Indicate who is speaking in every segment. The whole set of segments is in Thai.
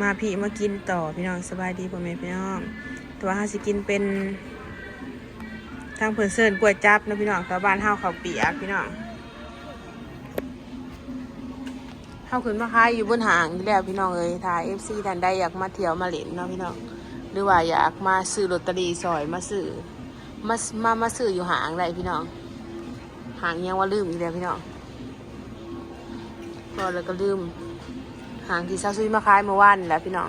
Speaker 1: มาพี่มากินต่อพี่น้องสบายดีพ่อแม่พี่น้องแต่ว่าเฮาสิกินเป็น ทางเพิ่นเซิร์นกล้วยจับนะพี่น้องแต่บ้านเฮาเขาเปียกพี่น้องเฮาขึ้นมาขายอยู่บนหางอยู่แล้วพี่น้องเอ้ยถ้า FC ท่านใดอยากมาเที่ยวมาเล่นเนาะพี่น้องหรือว่าอยากมาซื้อลอตเตอรี่ซอยมาซื้อมามามาซื้ออยู่หางได้พี่น้อง หางยังว่าลืมอีกแล้วพี่น้องก็แล้วก็ลืม หางที่ซาซุยมาขายเมื่อวานแหละพี่น้อง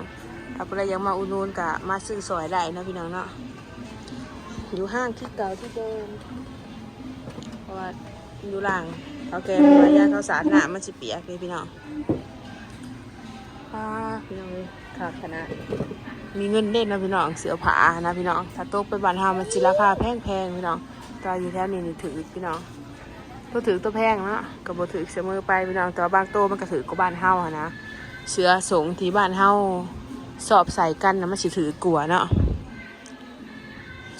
Speaker 1: ถ้าเพื่อยังมาอุดหนูนกะมาซื้อสอยได้นะพี่น้องเนาะอยู่ห้างที่เก่าที่เดิมเพราะว่าอยู่หลังเขาแกงมายาเขาสารหนามันสิเปียกเลยพี่น้องป้าพี่น้องเลยขาดขนาดมีเงินเด่นนะพี่น้องเสือผานะพี่น้องถ้าโตกไปบ้านเฮามันสิราคาแพงๆพี่น้องตอนอยู่แถวนี้นี่ถือพี่น้องตัวถือตัวแพงเนาะกับบถือเสมอไปพี่น้องแต่ว่าบางโตัวมันก็ถือกว่าบ้านเฮาอะนะ เสือสงที่บ้านเฮาสอบใส่กันนะมันสิถือกลัวเนาะ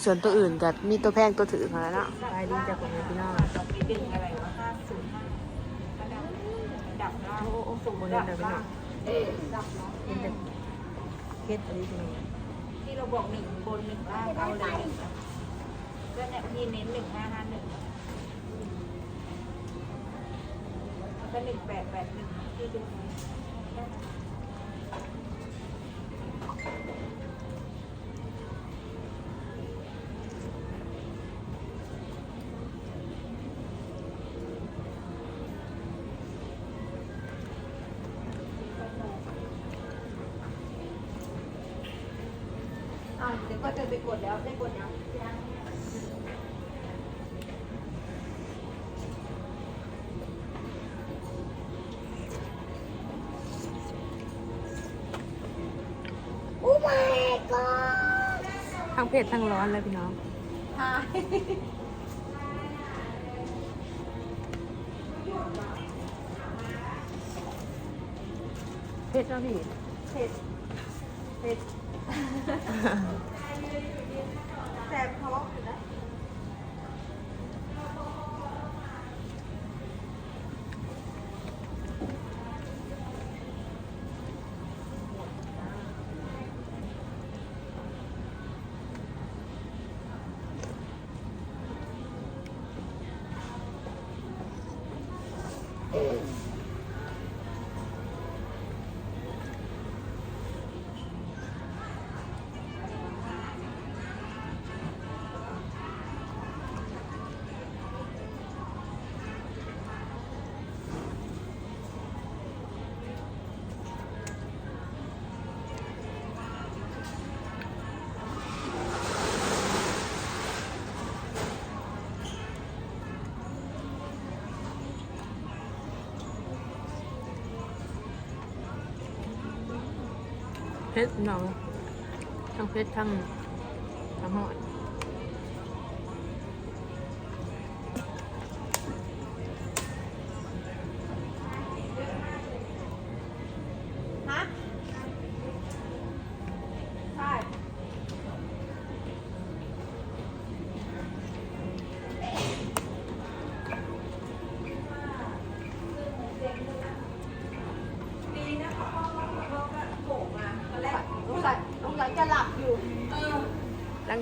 Speaker 1: ส่วนตัวอื่นก็มีตัวแพงตัวถือมาแล้วเนาะไปดีจากของพี่น้อง
Speaker 2: ดึงอะไรวะห้าศูนย์ห้าดับดับได้
Speaker 1: โอ้โอ้ส่งบนนี้เลยพี่น้อง
Speaker 2: เออดับเนาะ
Speaker 1: เป็นแต่เพชรอะไร
Speaker 2: ที่เราบอกหนึ่งบนหนึ่งล่างเอาเลยก็เนี่ยพี่เน้นหนึ่งห้าห้าหนึ่งแล้วก็หนึ่งแปดแปดหนึ่งที่ดู อะเดี๋ยวก็จะไปกดแล้วได้กดยังยั
Speaker 1: เผ็ดทั้งร้อนเลยพี่น้อง
Speaker 2: หาย
Speaker 1: เผ็ดแล้วพี่
Speaker 2: เผ็ดเผ็ดแสบท้องอยู่นะ
Speaker 1: เผ็ดพี่น้องทั้งเผ็ดทั้งทั้งหอด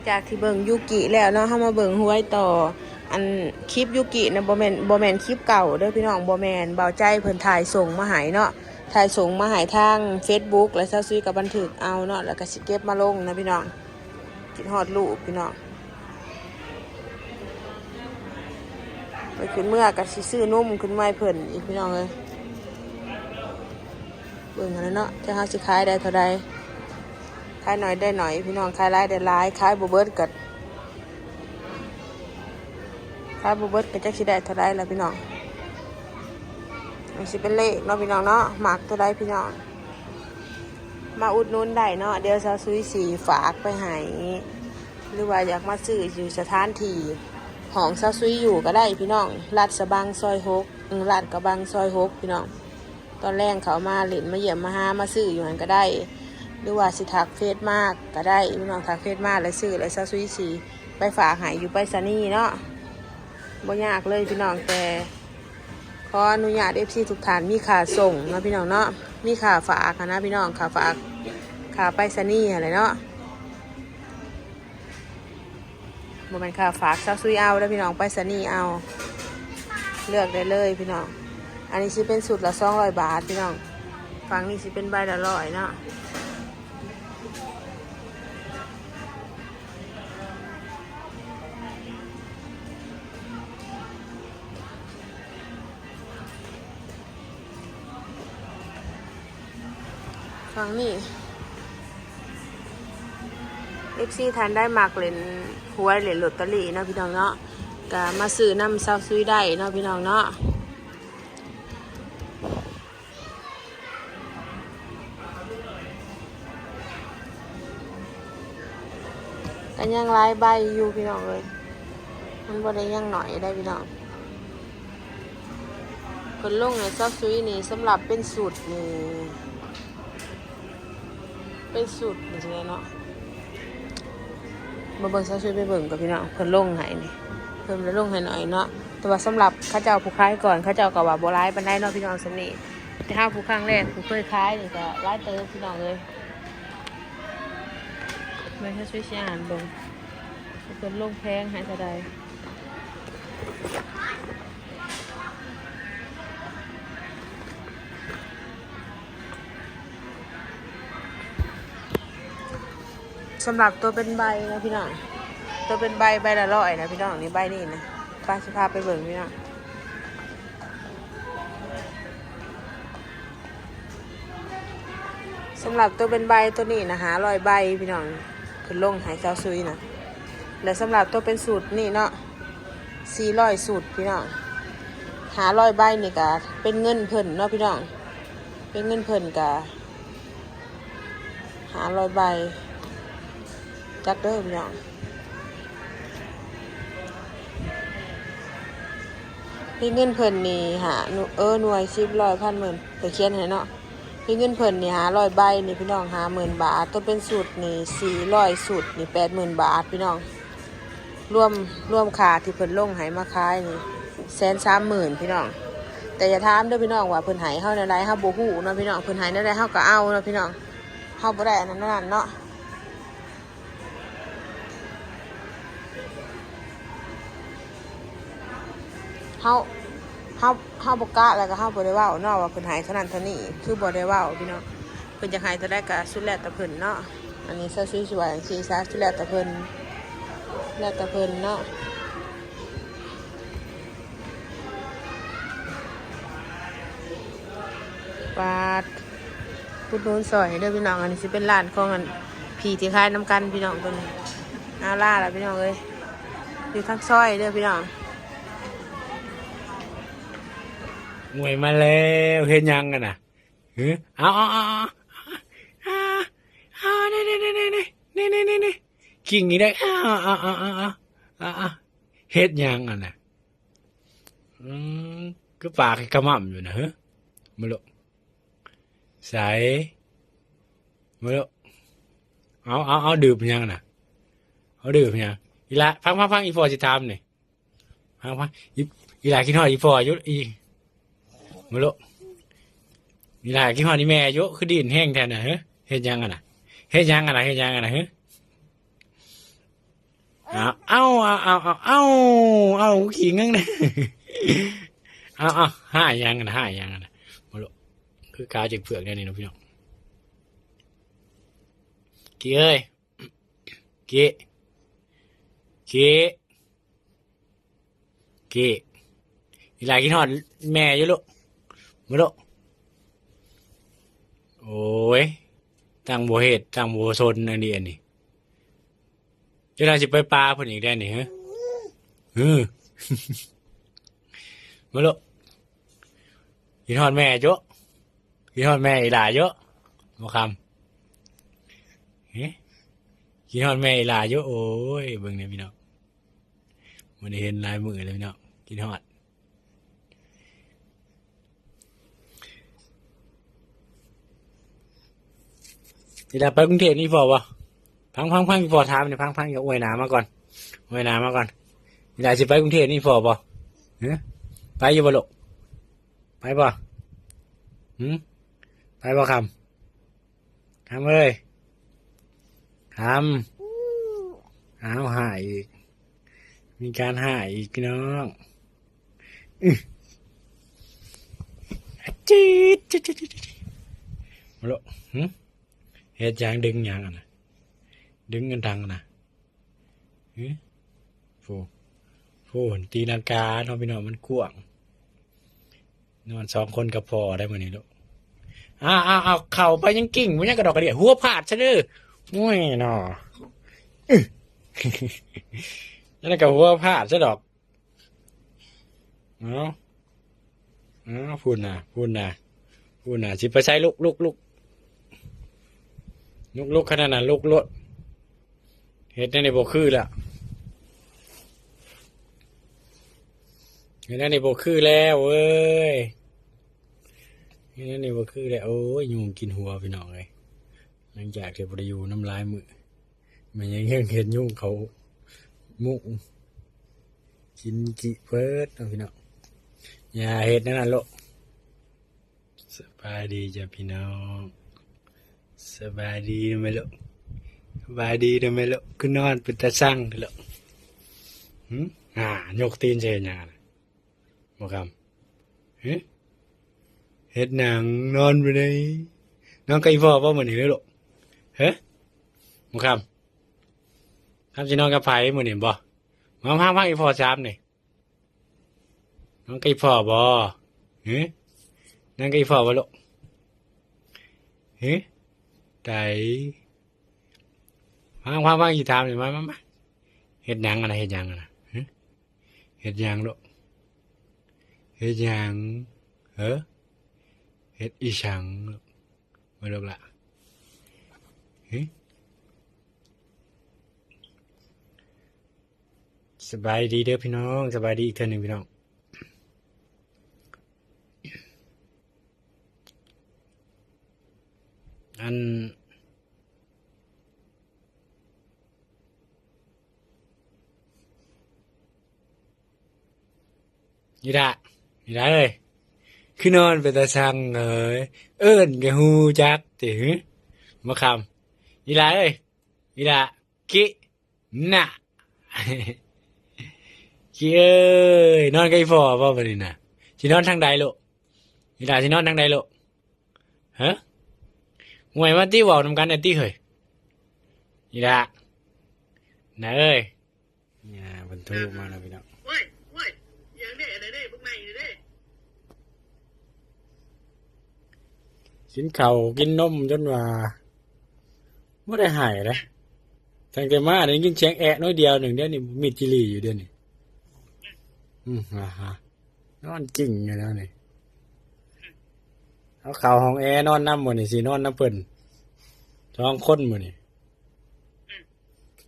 Speaker 2: จา
Speaker 1: กที่เบิ่งยูกิแล้วเนาะเฮามาเบิ่งหวยต่อ อันคลิปยูกินะบ่แมนบ่แมนคลิปเก่าเด้อพี่น้องบ่แมนเบาใจเพิ่นถ่ายส่งมาให้เนาะถ่ายส่งมาให้ทาง Facebook และซาซุยกับบันทึกเอาเนาะแล้วก็สิเก็บมาลงนะพี่น้องคิดฮอดลูกพี่น้องไปขึ้นเมื่อก็สิซื้อนุ่มขึ้นไม้เพิ่นอีกพี่น้องเอ้ยเบิ่งกันแล้วเนาะจะเฮาสิขายได้เท่าใด ขายหน่อยได้หน่อย พี่น้องขายหลายได้หลายขายบุเบิร์ดกัดขายบุเบิร์ดก็จักสิได้เท่าไรล่ะพี่น้องมันสิเป็นเลขเนาะพี่น้องเนาะหมากเท่าไรพี่น้อง มาอุดนุนได้เนาะเดี๋ยวซาซุยสีฝากไปให้หรือว่าอยากมาซื้ออยู่สถานที่ของซาซุยอยู่ก็ได้พี่น้องลาดสะบังซอยหกลาดกระบังซอยหกพี่น้อง ตอนแรกเขามาเล่นมาเยี่ยมมาหามาซื้ออยู่หันก็ได้ หรือว่าสิทักเฟซมากก็ได้พี่น้องทักเฟซมากแล้วซื้อแล้วซาซุยสีไปฝากหายอยู่ไปซานี่เนาะบ่ยากเลยพี่น้องแต่ขออนุญาตเอฟซีทุกฐานมีค่าส่งนะพี่น้องเนาะมีค่าฝากนะพี่น้องค่าฝากค่าไปรษณีย์อะไรเนาะบ่แมันค่าฝากซาซุยเอาแล้วพี่น้องไปรษณีย์เอา เลือกได้เลยพี่น้องอันนี้สิเป็นสุดละสองร้อยบาทพี่น้องฝั่งนี้สิเป็นใบละร้อยเนาะ ฟังนี่เอฟซีทานได้มากเล่นหวยเล่นลอตเตอรี่เนาะพี่น้องเนาะก็มาซื้อน้ำซาวซุยได้เนาะพี่น้องเนาะกันยังหลายใบอยู่พี่น้องเลยมันบ่ได้ยังหน่อยได้พี่น้องคนลงในซาวซุยนี่สำหรับเป็นสูตรนี่ เป็นสูตรนี่จังไงเนาะมาเบิ่งซะช่วยไปเบิ่งกับพี่น้องเพิ่นลงให้นี่เพิ่นจะลงให้หน่อยเนาะแต่ว่าสำหรับข้าเจ้าผู้ค้ายก่อนข้าเจ้าก็ว่าบ่ร้ายปานใดเนาะพี่น้องสำนี่แต่ถ้าผู้ครั้งแรกผู้เคยค้ายนี่ก็ร้ายเติมพี่น้องเลยเบิ่งซะช่วยสิอ่านเบิ่งเพิ่นลงแพงให้เท่าใด สำหรับตัวเป็นใบนะพี่น้องตัวเป็นใบใบละร้อยนะพี่น้องนี่ใบนี่นะป้าสิพาไปเบิ่งพี่น้องสำหรับตัวเป็นใบตัวนี้นะหาร้อยใบพี่น้องขึ้นลงหายเจ้าซุยนะและสำหรับตัวเป็นสูตรนี่เนาะสี่ร้อยสูตรพี่น้องหาร้อยใบนี่กะเป็นเงินเพิ่นเนาะพี่น้องเป็นเงินเพิ่นกะหาร้อยใบ จักเด้อพี่น้องเป็นเงินเพิ่นนี่หาเออหน่วยสิบร้อยพันหมื่นไปเขียนให้เนาะพี่เงินเพิ่นนี่หาร้อยใบนี่พี่น้องหาหมื่นบาทตัวเป็นสูตรนี่สี่ร้อยสูตรนี่แปดหมื่นบาทพี่น้องรวมรวมค่าที่เพิ่นลงให้มาขายนี่แสนสามหมื่นพี่น้องแต่อย่าถามเด้อพี่น้องว่าเพิ่นให้เฮาในไรเฮาบ่ฮู้เนาะพี่น้องเพิ่นให้ในไรเฮาก็เอาเนาะพี่น้องเฮาบ่ได้นนั้นนั่นเนาะาเฮาเฮาบ่กล้าแล้วก็เฮาบ่ได้เว้าเนาะว่าเพิ่นให้เท่านั้นเท่านี้คือบ่ได้เว้าพี่น้องเพิ่นจะให้เท่าใดก็สุดแล้วแต่เพิ่นเนาะอันนี้ซะสวยๆสิซะสุดแล้วแต่เพิ่นแล้วแต่เพิ่นเนาะปาดพุดหนูนซอยเด้อพี่น้องอันนี้สิเป็นร้านของอันพี่ที่ขายน้ำกันพี่น้องตัวนี้อาล่าล่ะพี่น้องเอ้ยอยู่ทางซอยเด้อพี่น้อง
Speaker 3: หน่วยมาแล้วเห็นยังกันนะเฮ้ยเอาเอาเอ้อาเน่เน่เน่เน่เน่เน่เน่เน่กิ้งนี่ได้เอาเอาเอาเอาเอ้อาเฮ็ดยังกันนะอืมก็ปากกระม่ำอยู่นะเฮ้ยมาลุกใส่มาลุกเอาเอาเอาดื่มยังนะเอาดื่มยังอีละฟังฟังฟังอีฟอร์จะทำเนี่ยฟังฟังอีอีละกินหอยอีฟอร์ยุอี มาลุนี่ล่ะกี่ฮอนี่แม่อายุคือดินแห้งแทนน่ะเฮ้เฮ็ดยังอะน่ะเฮ็ดยังอะน่ะเฮ็ดยังอะน่ะเฮ้เอาเอาเอาเอาเอาเอาเอาขี้งังนะเอาเอาห้ายังอะนะห้ายังอะนะมาลุคือกาจิกเผือกเนี่ยนี่นะพี่น้องกี่เอ้ยกี่กี่กี่นี่ล่ะกินฮอดแม่อยู่ลูก มาโลโอ้ยตั้งโบเหตุตั้งโบซนอันนี้อันนี้จะน่าจะไปปลาเพิ่นอีกได้นี่ฮะเออมาโลกินฮอดแม่เยอะกินฮอดแม่อีหลาเยอะมาคำเฮ้กินฮอดแม่อีหลาเยอะโอ้ยเบิ่งเนี่ยพี่น้องมันได้เห็นลายมือเลยพี่น้องกินฮอด นี่แหละไปกรุงเทพนี่พอวะพังพังพังพอถามเนี่ยพังพังอย่าอวยหนามาก่อนอวยหนามาก่อนนี่แหละสิไปกรุงเทพนี่พอปะเฮ้ไปอยู่บ่ลูกบ่หืมไปบ่คำคำเอ้ยคำอ้าวหายอีกมีการหายอีกพี่น้องอื้อจี๊ดจี๊ดจี๊ดจี๊ดมาลูกหืม เฮ็ดหยังดึงยังอะนะดึงเงินทังอะนะหือโฟโฟนตีลังกาเนาะพี่น้องมันกว้างนอนสองคนกับพอได้มื้อนี้ลูกอ้าวอ้าวอ้าวเข่าไปยังกิ่งมันยังกระดอกกระเดียหัวผาดซะเด้อมุ้ยเนาะอื้อนั่นก็หัวผาดซะดอกเอาเอ้าพูดนะพูดนะพูดนะสิไปใช้ลูกลูกลูก ลูกลูกขนาดนั้นลูกลดเฮ็ดในในโบคือล้วเฮ็ดในในโบคือแล้วเว้ยเฮ็ดในในโบคือแล้วโอ้ยยุงกินหัวพี่น้องเลยหลังจากที่บริยูน้ำลายมือมันยังยังเห็นยุงเขามุกกินกิเพิดเอพี่น้องอย่าเห็ดนั่นน่ะโลกสบายดีจ้ะพี่น้อง สบายดีนะแม่โลกสบายดีนะแม่โลกคือนนอนเป็นตาสั่งเด้อโลกหืมอ่ายกตีนเชยยาน่ะบอกคำเฮ็ดหนังนอนไปเลยนอนไกลพ่อป่ะเหมือนนี้เลยลูกเฮ้บอกคำครับพี่น้องกับไผ่เหมือนี่บ่มาพังพังอีพ่อจามนี่น้องกับอีพอบ่เฮ้นั่งกับอีพอบ่ลูกเฮ้ ไดพังพังพังอีถามนี่มามามาเฮ็ดหยังอะนะเฮ็ดหยังอะนะเฮ็ดหยังลูกเฮ็ดหยังเฮ้เฮ็ดอีฉังลูกมาลูกละเฮ้สบายดีเด้อพี่น้อง สบายดีอีกเท่านึงพี่น้อง อัน นี่ละนี่ละเลย คือนอนไปตาช่างเอ้ยเอิ้นกะฮูจักติหึมาคำนี่ละเอ้ยนี่ละกิน่ะขี้เอ้ยนอนกับอีพ่อป่ะวันนี้น่ะสินอนทางใดลูกนี่ละสินอนทางใดลูกฮะ หวยมาตี้เว่านำกันไอ้ตี้เฮ้ยนี่ล่ะนะเอ้ยเนี่ยบรรทุกมาแล้วพี่น้อง
Speaker 4: เว้ยเว้ยอย่างนี้อะไรเนี่ยพวกนายเนี่ย
Speaker 3: กินข้าวกินนมจนว่าไม่ได้หายเลยตั้งแต่มาเนี่ยกินแชงแอะน้อยเดียวหนึ่งเดียวนี่มีจิลีอยู่เดียวนี่อืมอ่าฮะนอนจริงอยู่แล้วนี่ เอาข่าวห้องแอร์นอนน้ำหมดนี่สินอนน้ำเปิ่นท้องคนหมดนี่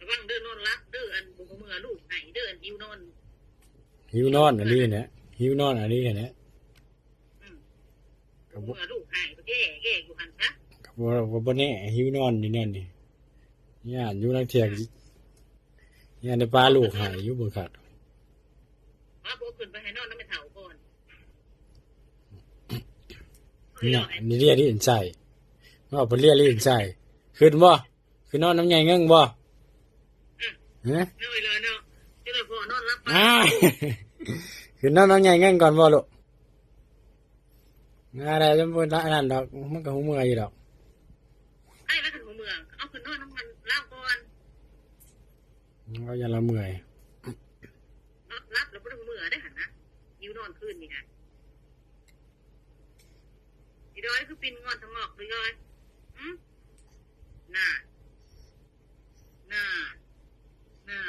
Speaker 4: ระวังเดินนอนรับเดินอันบุกมือลูกไหนเดินยิวนอน
Speaker 3: หิวนอนอันนี้เนี่ยหิวนอนอันนี้เนี่ยกับ
Speaker 4: มือลูกหายไปแก่แก่อยู่หันซะ
Speaker 3: กับบ่บ่แน่หิวนอนนี่แน่นี่ญาติอยู่นักเที่ยงญาติในปลาลูกหายอยู่บ่ขาด
Speaker 4: ว่าโบขึ้นไปให้นอนน้ำไม่เถ่าก่อน
Speaker 3: เนี่ยนี่เรียกที่เห็นใจว่าเป็นเรียกที่เห็นใจขึ้นบ่ขึ้นนอนน้ำใหญ่เงี้งบ่ฮะ
Speaker 4: น้อยเลยเนาะจะเลยพอนอนรับ
Speaker 3: อ้าขึ้นนอนน้ำใหญ่เงี้งก่อนบ่ลูกอะไรจะพูดละอันนั้นดอกมันก็หูเมื่อยอยู่ดอก
Speaker 4: ไอ้แล้วถึงหัวเมืองเอาขึ้นนอนน้ำมันเล่าก่อน
Speaker 3: มันก็ยังละเมื่อย
Speaker 4: รับแล้วไม่ต้องมือได้หันนะยิวนอนคืนนี่ฮะ อีดอยคือปินงอนสมอกไปเลยอืน่าน่าน่า